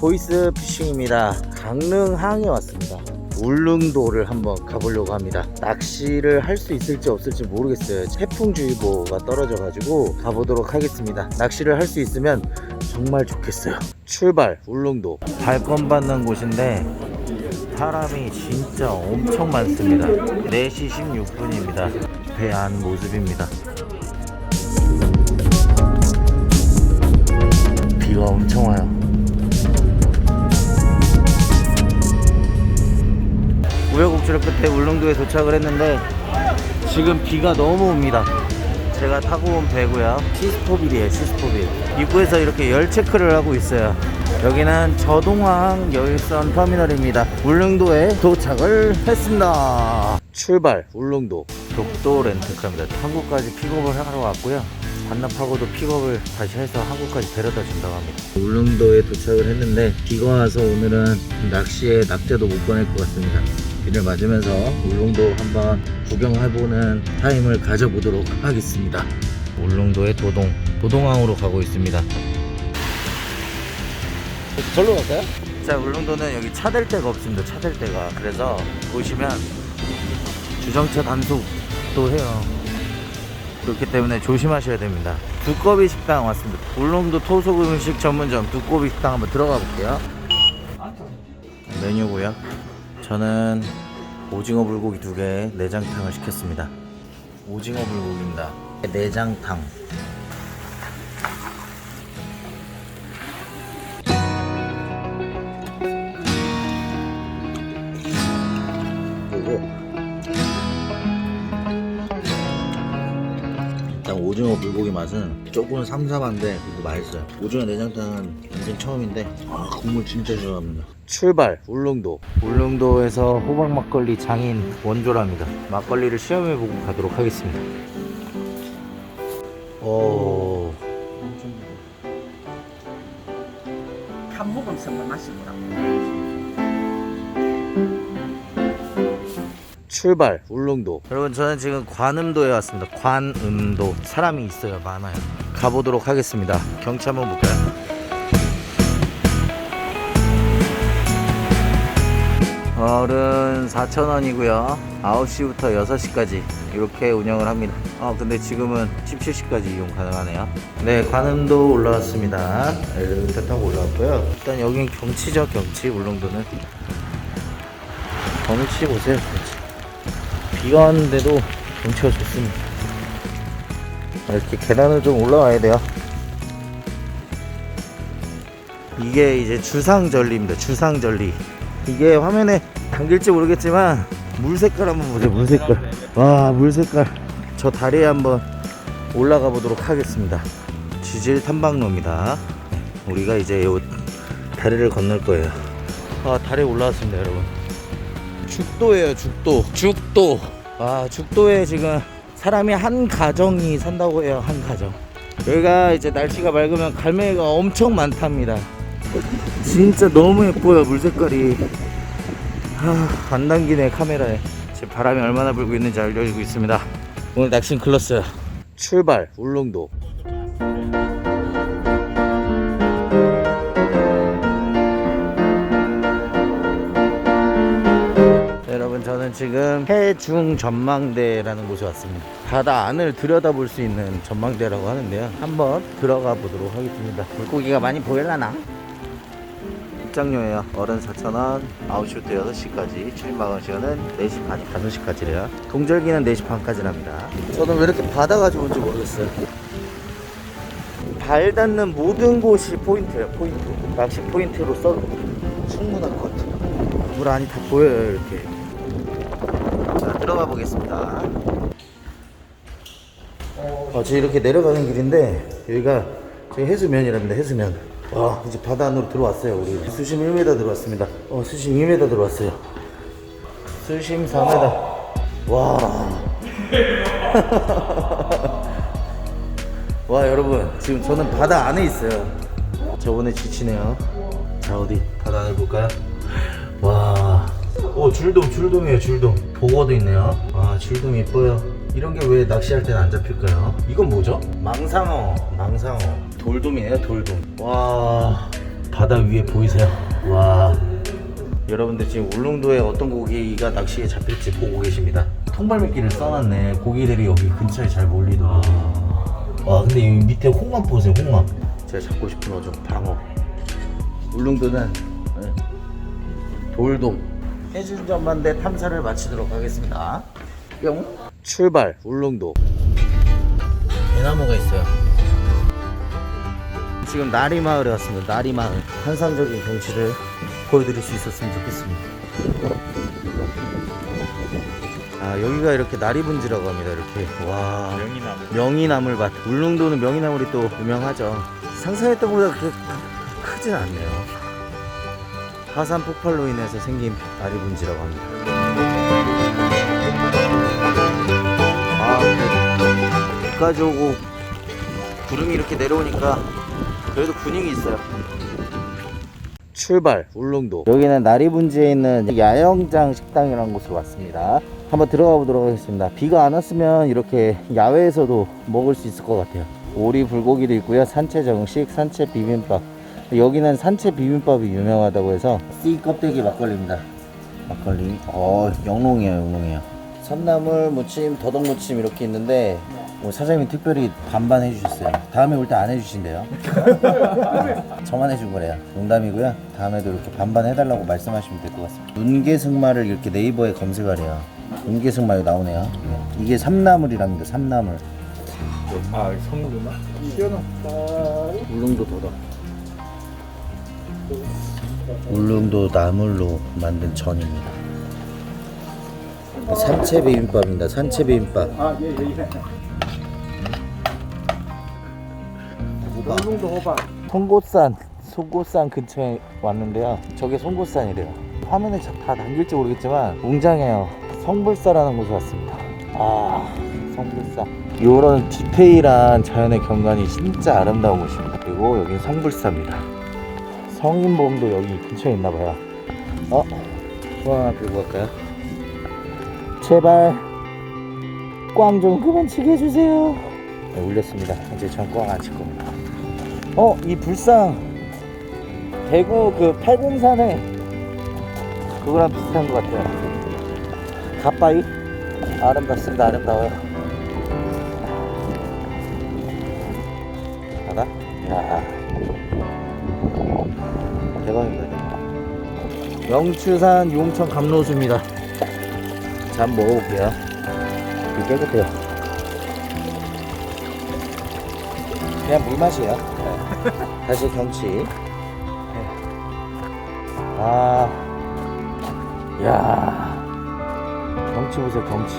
보이스 피싱입니다. 강릉항에 왔습니다. 울릉도를 한번 가보려고 합니다. 낚시를 할 수 있을지 없을지 모르겠어요. 태풍주의보가 떨어져가지고 가보도록 하겠습니다. 낚시를 할 수 있으면 정말 좋겠어요. 출발 울릉도 발권 받는 곳인데 사람이 진짜 엄청 많습니다. 4시 16분입니다. 배안 모습입니다. 비가 엄청 와요. 우여곡절 끝에 울릉도에 도착을 했는데 지금 비가 너무 옵니다. 제가 타고 온 배고요. 시스포빌이에요, 시스포빌. 입구에서 이렇게 열 체크를 하고 있어요. 여기는 저동항 열선 터미널입니다. 울릉도에 도착을 했습니다. 출발, 울릉도. 독도 렌트카입니다. 한국까지 픽업을 하러 왔고요. 반납하고도 픽업을 다시 해서 한국까지 데려다 준다고 합니다. 울릉도에 도착을 했는데 비가 와서 오늘은 낚시에 낙제도 못 보낼 것 같습니다. 비를 맞으면서 울릉도 한번 구경해보는 타임을 가져보도록 하겠습니다. 울릉도의 도동, 도동항으로 가고 있습니다. 절로 갈까요? 자, 울릉도는 여기 차댈 데가 없습니다. 차댈 데가. 그래서 보시면 주정차 단속 도 해요. 그렇기 때문에 조심하셔야 됩니다. 두꺼비 식당 왔습니다. 울릉도 토속 음식 전문점 두꺼비 식당 한번 들어가 볼게요. 메뉴고요. 저는 오징어 불고기 두 개, 내장탕을 시켰습니다. 오징어 불고기입니다. 내장탕. 맛은 조금 삼삼한데 그래도 맛있어요. 오징어 내장탕은 인생 처음인데 아 국물 진짜 좋아합니다. 출발 울릉도. 울릉도에서 호박 막걸리 장인 원조랍니다. 막걸리를 시험해보고 가도록 하겠습니다. 오. 한 모금 섞어 마시더라 출발 울릉도. 여러분 저는 지금 관음도에 왔습니다. 관음도. 사람이 있어요 많아요. 가보도록 하겠습니다. 경치 한번 볼까요? 어른 4,000원이고요. 9시부터 6시까지 이렇게 운영을 합니다. 아 근데 지금은 17시까지 이용 가능하네요. 네 관음도 올라왔습니다. 엘리베이터 타고 올라왔고요. 일단 여긴 경치죠 경치. 울릉도는. 경치 보세요 경치 비가 왔는데도 경치가 좋습니다. 이렇게 계단을 좀 올라와야 돼요. 이게 이제 주상절리입니다. 주상절리. 이게 화면에 담길지 모르겠지만 물 색깔 한번 보세요. 물 색깔. 와, 물 색깔. 저 다리에 한번 올라가 보도록 하겠습니다. 지질 탐방로입니다. 우리가 이제 요 다리를 건널 거예요. 아, 다리에 올라왔습니다, 여러분. 죽도예요 죽도 죽도 아 죽도에 지금 사람이 한 가정이 산다고 해요 한 가정. 여기가 이제 날씨가 맑으면 갈매기가 엄청 많답니다. 진짜 너무 예뻐요 물 색깔이. 아, 안 당기네 카메라에. 지금 바람이 얼마나 불고 있는지 알려주고 있습니다. 오늘 낚시는 클렀어요 출발 울릉도 여러분 저는 지금 해중 전망대라는 곳에 왔습니다. 바다 안을 들여다볼 수 있는 전망대라고 하는데요. 한번 들어가 보도록 하겠습니다. 물고기가 많이 보일라나? 입장료예요. 어른 4,000원, 9시부터 6시까지, 출입 마감 시간은 4시 반, 5시까지래요. 동절기는 4시 반까지랍니다. 저는 왜 이렇게 바다가 좋은지 모르겠어요. 발 닿는 모든 곳이 포인트예요, 포인트. 낚시 포인트로 써도 충분할 것 같아요. 물 안이 다 보여요, 이렇게. 자, 들어가 보겠습니다. 어, 저 이렇게 내려가는 길인데, 여기가 저기 해수면이랍니다, 해수면. 와, 이제 바다 안으로 들어왔어요, 우리. 수심 1m 들어왔습니다. 어, 수심 2m 들어왔어요. 수심 4m. 와. 와, 여러분. 지금 저는 바다 안에 있어요. 저번에 지치네요. 자, 어디? 바다 안을 볼까요? 와. 오, 줄돔, 줄돔이에요, 줄돔. 보고도 있네요. 와, 줄돔 예뻐요. 이런 게 왜 낚시할 때는 안 잡힐까요? 이건 뭐죠? 망상어, 망상어. 돌돔이에요, 돌돔. 와, 바다 위에 보이세요? 와. 여러분들 지금 울릉도에 어떤 고기가 낚시에 잡힐지 보고 계십니다. 통발미끼를 써놨네. 고기들이 여기 근처에 잘 몰리더라고요. 와, 근데 여기 밑에 홍합 보세요, 홍합. 제가 잡고 싶은 어종, 방어. 울릉도는 네, 돌돔. 해준 전만대 탐사를 마치도록 하겠습니다. 뿅. 출발, 울릉도. 대나무가 있어요. 지금 나리 마을에 왔습니다. 나리 마을. 환상적인 경치를 보여드릴 수 있었으면 좋겠습니다. 아, 여기가 이렇게 나리분지라고 합니다. 이렇게. 와. 명이나무. 명이나물밭. 울릉도는 명이나물이 또 유명하죠. 상상했던 것보다 그렇게 크- 크진 않네요. 화산 폭발로 인해서 생긴 나리분지라고 합니다. 아, 근데 비까지 오고 구름이 이렇게 내려오니까 그래도 분위기 있어요. 출발 울릉도. 여기는 나리분지에 있는 야영장 식당이라는 곳으로 왔습니다. 한번 들어가 보도록 하겠습니다. 비가 안 왔으면 이렇게 야외에서도 먹을 수 있을 것 같아요. 오리 불고기도 있고요. 산채 정식 산채 비빔밥 여기는 산채 비빔밥이 유명하다고 해서 씨 껍데기 막걸리입니다 막걸리 어 영롱이에요 영롱이에요 산나물 무침 더덕 무침 이렇게 있는데 뭐 사장님이 특별히 반반 해주셨어요 다음에 올 때 안 해주신대요 저만 해준 거래요. 농담이고요. 다음에도 이렇게 반반 해달라고 말씀하시면 될 것 같습니다. 눈개승마를 이렇게 네이버에 검색하래요. 눈개승마 여기 나오네요. 네. 이게 삼나물이랍니다. 삼나물. 아, 성구나? 울릉도 도덕. 울릉도 나물로 만든 전입니다. 산채 비빔밥입니다. 산채 비빔밥. 아, 예, 예, 예. 호박. 울릉도 호박. 송곳산 송곳산 근처에 왔는데요 저게 송곳산이래요 화면에 자- 다 담길지 모르겠지만 웅장해요 성불사라는 곳에 왔습니다 아 성불사 이런 디테일한 자연의 경관이 진짜 아름다운 곳입니다 그리고 여기 성불사입니다 성인보험도 여기 근처에 있나봐요 어? 꽝 하나 들고 갈까요? 제발 꽝 좀 그만 치게 해주세요 네, 울렸습니다 이제 전 꽝 안 칠 겁니다 어, 이 불상 대구 그 팔공산에 그거랑 비슷한 것 같아요. 가빠이 아름답습니다. 아름다워요. 대박입니다. 대박. 영추산 용천 감로수입니다. 자, 한번 먹어볼게요. 이 깨끗해요. 그냥 물 맛이에요. 다시 경치. 아, 야, 경치 보세요, 경치.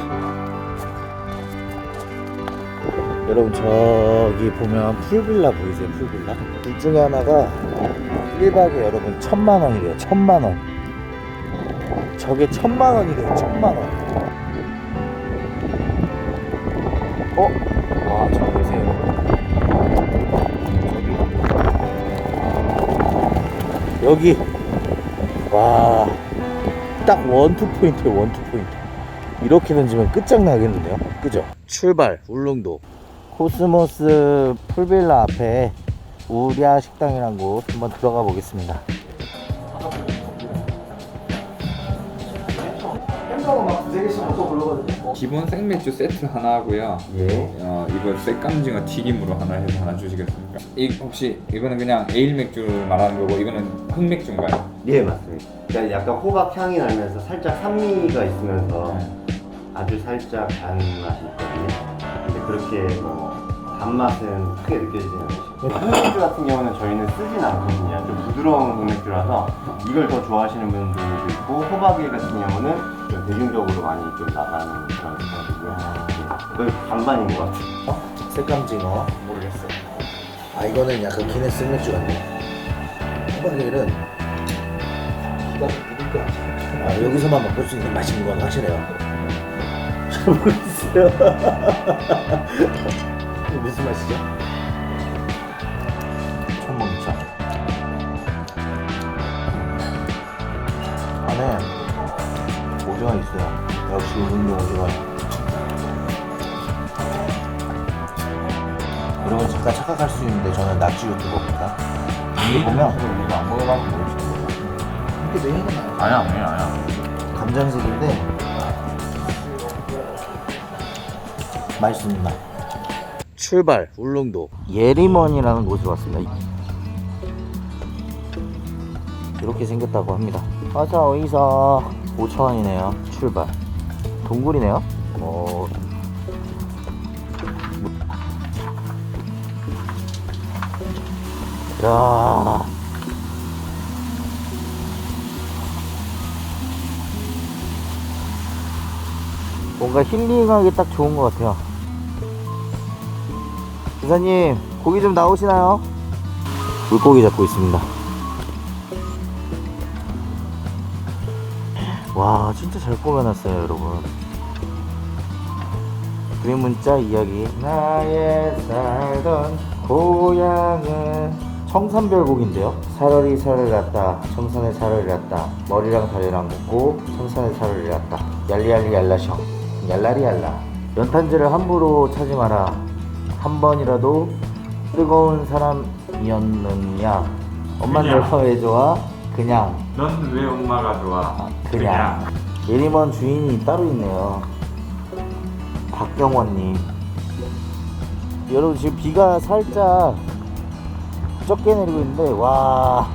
여러분 저기 보면 풀빌라 보이세요, 풀빌라? 둘 중에 하나가 1박에 여러분 천만 원이래요, 천만 원. 저게 천만 원이래요, 천만 원. 어? 와, 저 보세요. 여기 와 딱 원투 포인트에 원투 포인트 이렇게 던지면 끝장나겠는데요 그죠 출발 울릉도 코스모스 풀빌라 앞에 우랴 식당이란 곳 한번 들어가 보겠습니다 기본 생맥주 세트 하나 하고요. 예 어, 이거 새깜징어 튀김으로 하나 해서 하나 주시겠습니까? 이 혹시 이거는 그냥 에일 맥주 말하는 거고 이거는 흑맥주인가요? 예 맞습니다. 그러니까 약간 호박 향이 나면서 살짝 산미가 있으면서 아주 살짝 단 맛이 있거든요. 그렇게 뭐 단맛은 크게 느껴지지 않으시고 흑맥주 같은 경우는 저희는 쓰진 않거든요. 좀 부드러운 흑맥주라서 이걸 더 좋아하시는 분들도 있고 호박일 같은 경우는 좀 대중적으로 많이 좀 나가는 그런 스타일이고요. 예. 거의 반반인 것 같아요. 색감징어 모르겠어 아 이거는 약간 기네스 맥주 같네 호박일은 기가 막히니까 아 여기서만 맛볼 수 있는 맛인 건 확실해요 잘 모르겠어요 무슨 맛이죠? 처음 먹자 안에 오징어 있어요 역시 울릉도 오징어 여러분 잠깐 착각할 수 있는데 저는 낙지 유튜버입니다. 이게 보면 안 먹어봐서 모르지. 이게 왜 해나? 아니야 아니야 아니야. 감정색인데 맛있습니다. 출발 울릉도 예리먼이라는 곳에 왔습니다. 이렇게 생겼다고 합니다. 어서 어이서 5천 원이네요. 출발. 동굴이네요. 어. 야. 뭔가 힐링하기 딱 좋은 것 같아요. 기사님, 고기 좀 나오시나요? 물고기 잡고 있습니다. 와, 진짜 잘 꾸며놨어요, 여러분. 그림 문자 이야기. 나의 살던 고향은 청산별곡인데요. 사러리 살을 났다. 청산에 살을 났다. 머리랑 다리랑 묶고 청산에 살을 났다. 얄리얄리 얄라셔. 얄라리 얄라. 연탄재를 함부로 차지 마라. 한 번이라도 뜨거운 사람이었느냐. 엄마 그냥. 내가 왜 좋아? 그냥. 넌 왜 엄마가 좋아? 그냥. 예리먼 주인이 따로 있네요. 박경원님. 여러분 지금 비가 살짝 적게 내리고 있는데 와.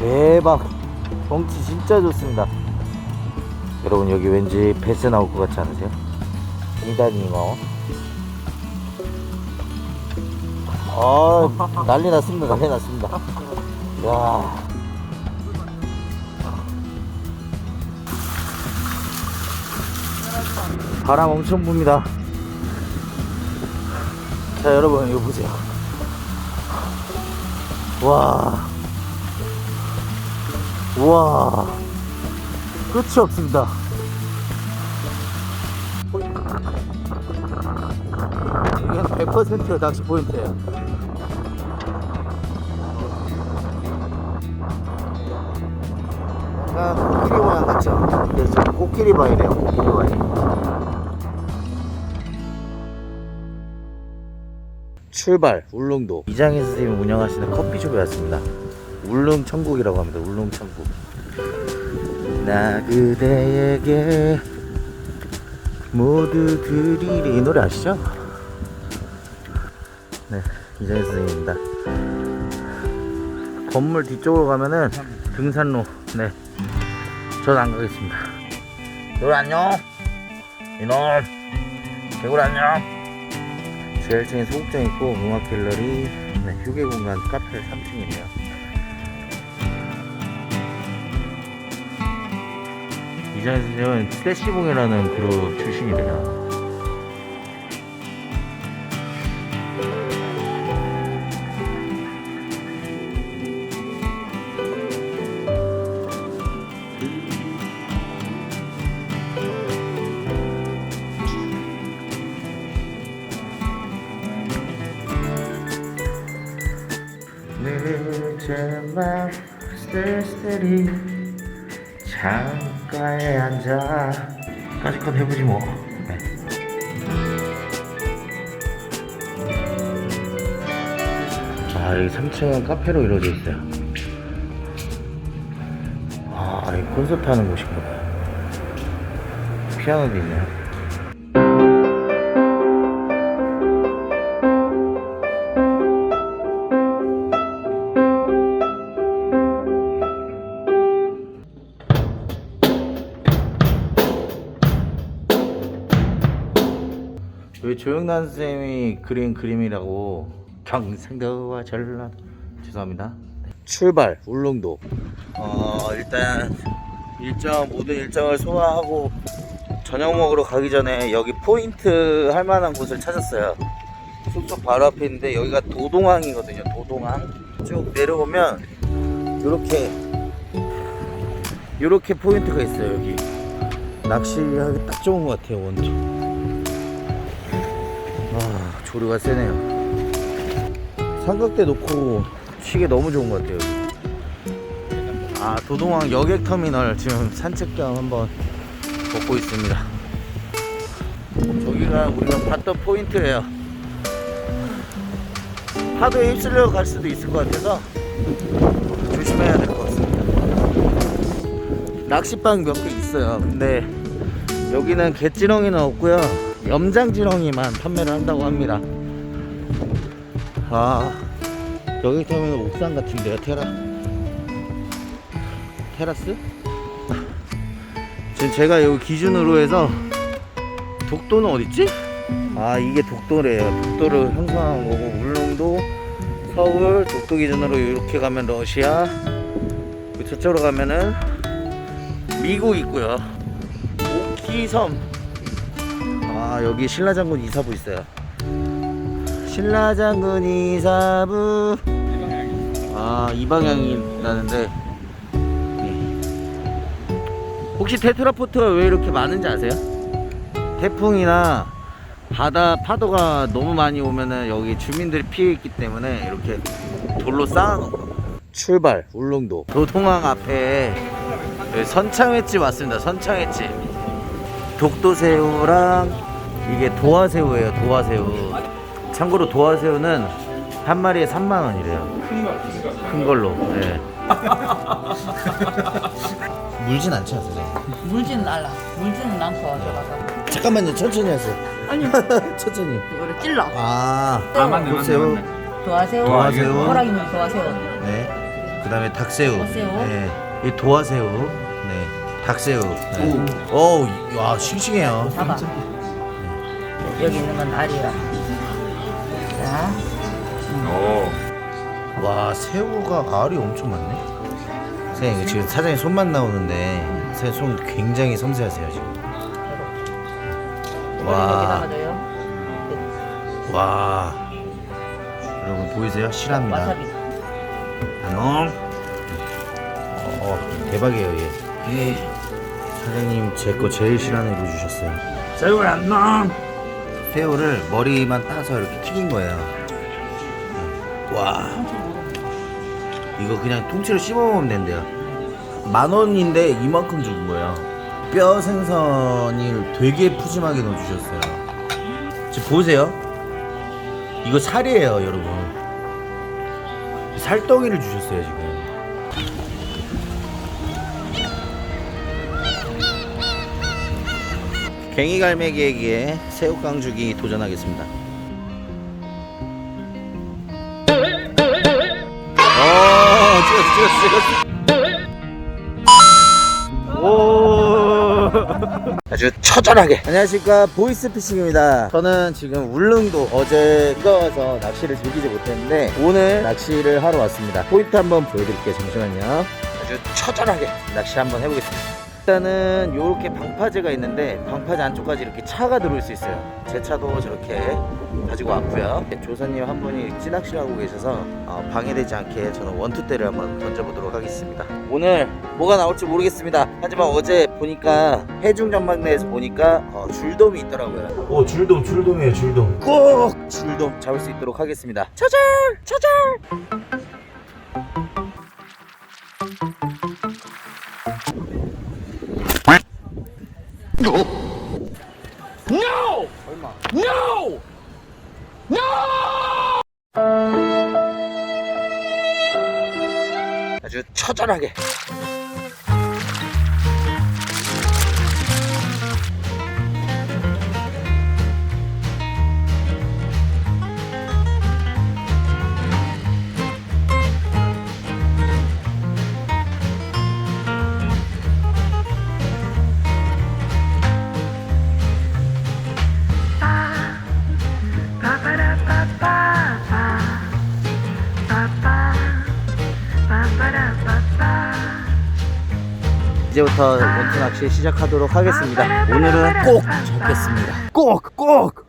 대박. 경치 진짜 좋습니다. 여러분 여기 왠지 베스 나올 것 같지 않으세요? 이다니어. 아 난리 났습니다. 난리 났습니다. 야. 바람 엄청 붑니다. 자, 여러분, 이거 보세요. 와. 와. 끝이 없습니다. 이건 100% 낚시 포인트예요. 약간 코끼리 모양 같죠? 그래서 코끼리 바위래요, 코끼리 바위. 출발 울릉도 이장희 선생님이 운영하시는 커피숍에 왔습니다 울릉 천국이라고 합니다 울릉 천국 나 그대에게 모두 드리리. 이 노래 아시죠? 네 이장희 선생님입니다. 건물 뒤쪽으로 가면은 등산로. 네전안 가겠습니다. 개굴 안녕. 이놈. 개굴 안녕. 제일 1층에 소극장 있고 음악 갤러리. 네, 휴게 공간 카페 3층이네요 선생님은 스레시봉이라는 그룹 출신이래요. 늦은 밤 쓸쓸히 창가에 앉아. 까짓 건 해보지 뭐. 네. 아 여기 3층은 카페로 이루어져 있어요. 아 여기 콘서트 하는 곳이구나 피아노도 있네요 조영란 선생님이 그린 그림이라고 경상도와 전라도 죄송합니다. 출발 울릉도. 어 일단 일정 모든 일정을 소화하고 저녁 먹으러 가기 전에 여기 포인트 할 만한 곳을 찾았어요. 숙소 바로 앞에 있는데 여기가 도동항이거든요 도동항. 쭉 내려오면 요렇게 요렇게 포인트가 있어요 여기. 낚시하기 딱 좋은 것 같아요 원주. 아 조류가 세네요 삼각대 놓고 쉬기 너무 좋은 것 같아요 아 도동항 여객터미널 지금 산책 겸 한번 걷고 있습니다 저기가 우리가 봤던 포인트예요. 파도에 휩쓸려 갈 수도 있을 것 같아서 조심해야 될 것 같습니다. 낚시방 몇 개 있어요. 근데 여기는 갯지렁이는 없고요. 염장지렁이만 판매를 한다고 합니다. 아 여기 타면 옥상 같은데요, 테라 테라스? 지금 제가 여기 기준으로 해서 독도는 어딨지? 아 이게 독도래요 독도를 형성한 거고 울릉도 서울 독도 기준으로 이렇게 가면 러시아 그리고 저쪽으로 가면은 미국 있고요 오키섬 아 여기 신라장군 이사부 있어요 신라장군 이사부 아 이 방향이 나는데 혹시 테트라포트가 왜 이렇게 많은지 아세요? 태풍이나 바다 파도가 너무 많이 오면은 여기 주민들이 피해 있기 때문에 이렇게 돌로 쌓아놓은 거. 출발 울릉도 도통항 앞에 선창횟집 왔습니다. 선창횟집 독도새우랑 이게 도화새우예요. 도화새우. 참고로 도화새우는 한 마리에 3만 원이래요. 큰 걸로. 네. 물진 않지 않아요? 물지는 않아. 물지는 않고 들어가서. 잠깐만요. 천천히 하세요. 아니 천천히. 이거를 찔러. 아, 아 맞네. 맞네 맞네. 도화새우. 도화새우. 호랑이는 도화새우. 네. 그다음에 닭새우. 닭새우. 네. 이 도화새우. 네. 닭새우. 네. 오, 와 싱싱해요. 잡아. 여기 있는 건 알이야. 자, 오. 와 새우가 알이 엄청 많네. 선생님 지금 사장님 손만 나오는데 제손 굉장히 섬세하세요 지금. 와. 여기다가 줘요. 와. 여러분 보이세요? 실합니다. 와사비. 안녕. 어, 대박이에요 얘. 사장님 제 거 제일 싫어하는 거 주셨어요. 새우 안녕. 새우를 머리만 따서 이렇게 튀긴 거예요. 와. 이거 그냥 통째로 씹어 먹으면 된대요. 만 원인데 이만큼 준 거예요. 뼈 생선을 되게 푸짐하게 넣어주셨어요. 지금 보세요. 이거 살이에요, 여러분. 살덩이를 주셨어요, 지금. 갱이 갈매기에게 새우깡죽이 도전하겠습니다. 어, 찍었어, 찍었어, 찍었어. 오. 아주 처절하게. 안녕하십니까 보이스피싱입니다. 저는 지금 울릉도 어제 비가 와서 낚시를 즐기지 못했는데 오늘 낚시를 하러 왔습니다. 포인트 한번 보여드릴게요. 잠시만요. 아주 처절하게 낚시 한번 해보겠습니다. 일단은 이렇게 방파제가 있는데 방파제 안쪽까지 이렇게 차가 들어올 수 있어요. 제 차도 저렇게 가지고 왔고요. 조사님 한 분이 찌낚시를 하고 계셔서 어, 방해되지 않게 저는 원투대를 한번 던져보도록 하겠습니다. 오늘 뭐가 나올지 모르겠습니다. 하지만 어제 보니까 해중 전망대에서 보니까 어, 줄돔이 있더라고요. 오 줄돔 줄돔이에요 줄돔. 꼭 줄돔 잡을 수 있도록 하겠습니다. 차절 차절. 아주 처절하게. 이제부터 원투 낚시 시작하도록 하겠습니다. 오늘은 꼭 잡겠습니다. 꼭! 꼭!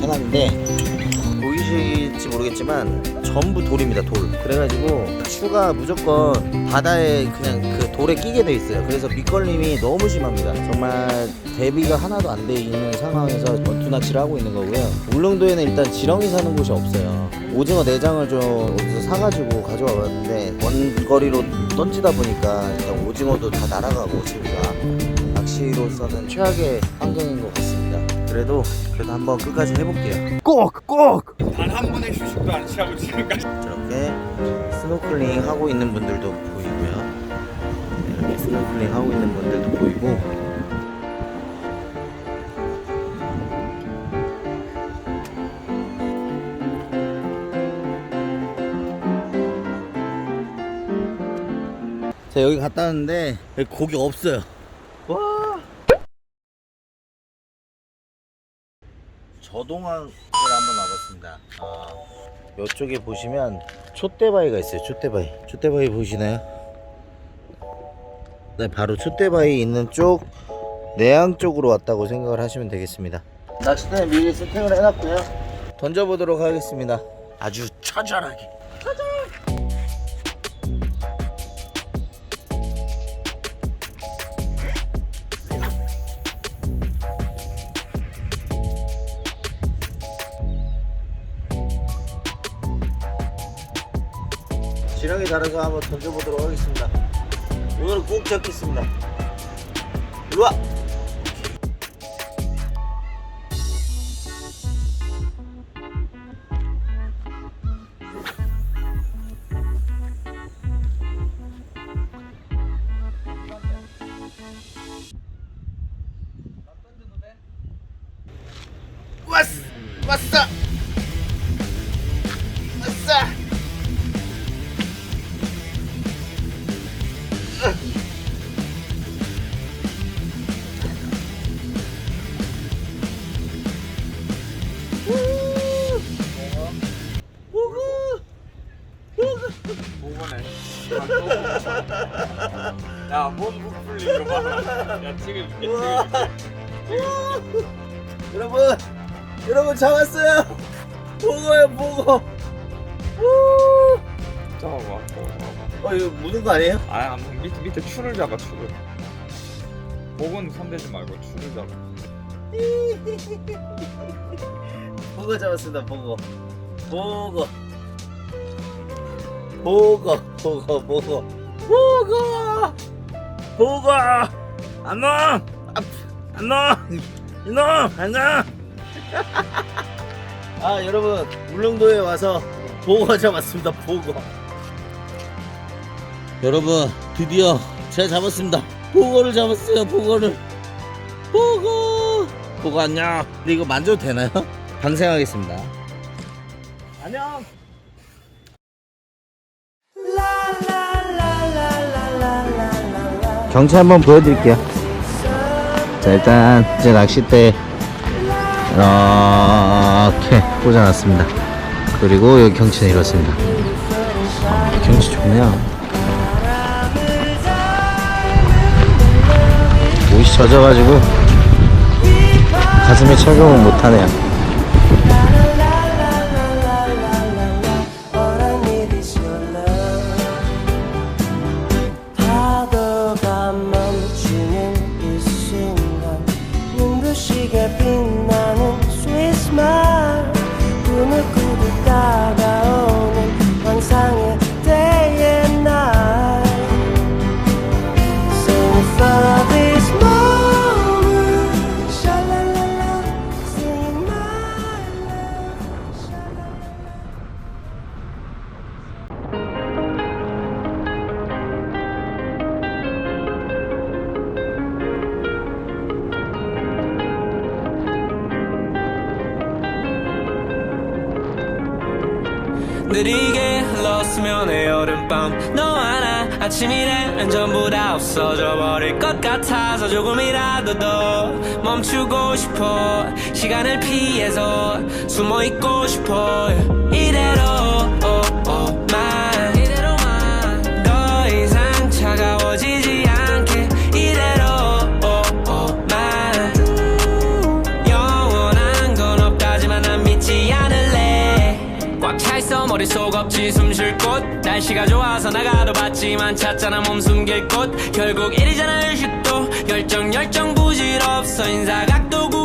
해놨는데 모르겠지만 전부 돌입니다 돌. 그래가지고 슈가 무조건 바다에 그냥 그 돌에 끼게 돼 있어요. 그래서 밑걸림이 너무 심합니다. 정말 대비가 하나도 안 돼 있는 상황에서 원투 낚시를 하고 있는 거고요. 울릉도에는 일단 지렁이 사는 곳이 없어요. 오징어 내장을 좀 어디서 사가지고 가져와 봤는데 원거리로 던지다 보니까 일단 오징어도 다 날아가고 재미가 낚시로서는 최악의 환경인 것 같습니다. 그래도 그래도 한번 끝까지 해볼게요. 꼭 꼭. 단 한 번의 휴식도 안 취하고 지금까지 저렇게 스노클링 하고 있는 분들도 보이고요. 이렇게 스노클링 하고 있는 분들도 보이고. 자 여기 갔다 왔는데 여기 고기 없어요. 저동항을 한번 와봤습니다. 아, 이쪽에 보시면 촛대바위가 있어요. 촛대바위. 촛대바위 보이시나요? 네, 바로 촛대바위 있는 쪽 내양 쪽으로 왔다고 생각을 하시면 되겠습니다. 낚싯대는 미리 세팅을 해놨고요. 던져보도록 하겠습니다. 아주 처절하게. 지렁이 달아서 한번 던져보도록 하겠습니다. 오늘은 꼭 잡겠습니다. 일로와! 몸 부풀린 거 봐야 찍을게 우와. 여러분, 여러분 잡았어요. 보고요, 보고. 우. 잡아봐 어 이거 묻은 거 아니에요? 아 아무튼 밑에 밑에 추를 잡아 추를 목은 손대지 말고 추를 잡아 보고 잡았습니다. 보고, 보고, 보고, 보고, 보고, 보고, 보고. 안 놔, 안 놔, 이놈 안 놔. 아 여러분 울릉도에 와서 보고 잡았습니다. 보고. 여러분 드디어 제가 잡았습니다. 보고를 잡았어요. 보고를. 보고. 보고 안녕. 근데 이거 만져도 되나요? 방생하겠습니다. 안녕. 경치 한번 보여드릴게요. 자 일단 이제 낚싯대 이렇게 꽂아놨습니다. 그리고 여기 경치는 이렇습니다. 아, 경치 좋네요. 옷이 젖어가지고 가슴에 착용을 못하네요. 느리게 흘렀으면 해 여름밤. 너와 나 아침이 되면 전부 다 없어져 버릴 것 같아서 조금이라도 더 멈추고 싶어. 시간을 피해서 숨어 있고 싶어. 이대로 없지 숨쉴 곳. 날씨가 좋아서 나가도 봤지만 찾잖아 몸 숨길 곳. 결국 일이잖아 일식도 열정 열정 부질없어. 인사 각도 90도